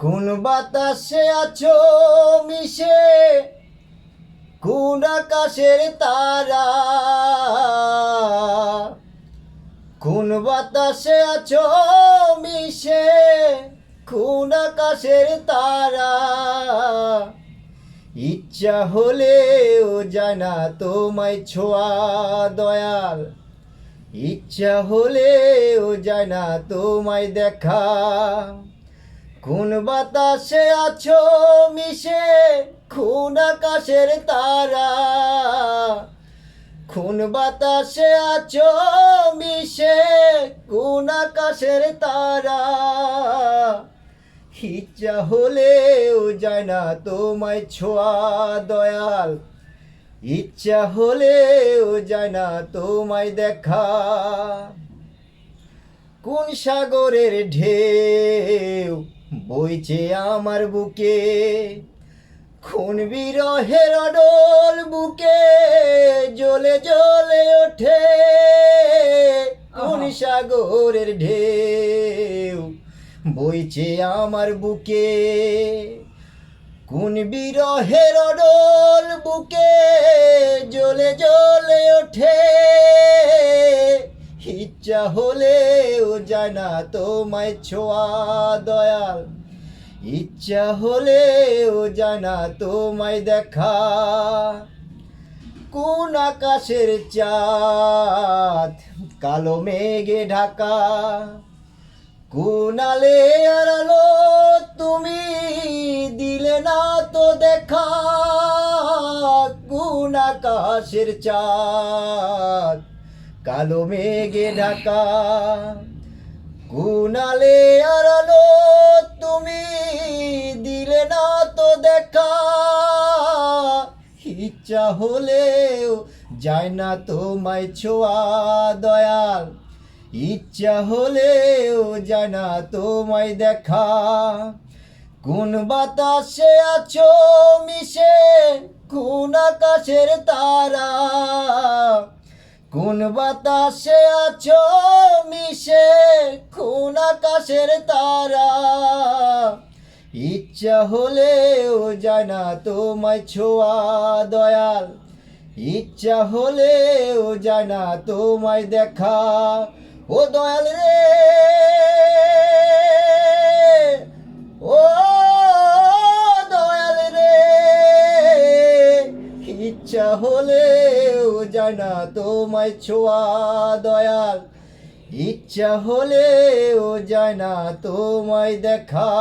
কোন বাতাসে আছো মিশে? কোন আকাশের তারা? কোন বাতাসে আছো মিশে? কোন আকাশের তারা? ইচ্ছা হলেও জানা তোমায় ছোঁয়া দয়াল। ইচ্ছা হলেও জানা তোমায় দেখা। কোন বাতাসে আছো মিশে, খুন আকাশের তারা। খুন বাতাসে আছো মিশে কোন আকাশের তারা। ইচ্ছা হলেও যায় না তোমায় ছোঁয়া দয়াল। ইচ্ছা হলেও যায় না তোমায় দেখা। কোন সাগরের ঢেউ বইছে আমার বুকে খুন বিরহের ডোল বুকে জ্বলে জ্বলে ওঠে। কোন সাগরের ঢেউ বইছে আমার বুকে কোন বিরহের ডোল বুকে জ্বলে জ্বলে ওঠে। ইচ্ছা হলেও যায় না তোমায় ছোঁয়া দয়াল। ইচ্ছা হলেও যায় না তোমায় দেখা। কোন আকাশের চাঁদ, কালো মেঘে ঢাকা। কুনালে আড়ালো তুমি দিলে না তো দেখা। কোন আকাশের চাঁদ কালো মেঘে ঢাকা। কুনালে আড়ালো, তুমি দিলে না তো দেখা। ইচ্ছা হলেও যায় না তোমায় ছোঁয়া দয়াল। ইচ্ছা হলেও যায় না তোমায় দেখা। কোন বাতাসে আছো মিশে, কোন আকাশের তারা। কোন বাতাসে আছো মিশে, কোন আকাশের তারা? ইচ্ছা হলেও যায় না তোমায় ছোয়া দয়াল। ইচ্ছা হলেও যায় না তোমায় দেখা। ও দয়াল রে ইচ্ছা হলেও যায় না তোমায় ছোঁয়া দয়াল। ইচ্ছা হলেও যায় না তোমায় দেখা।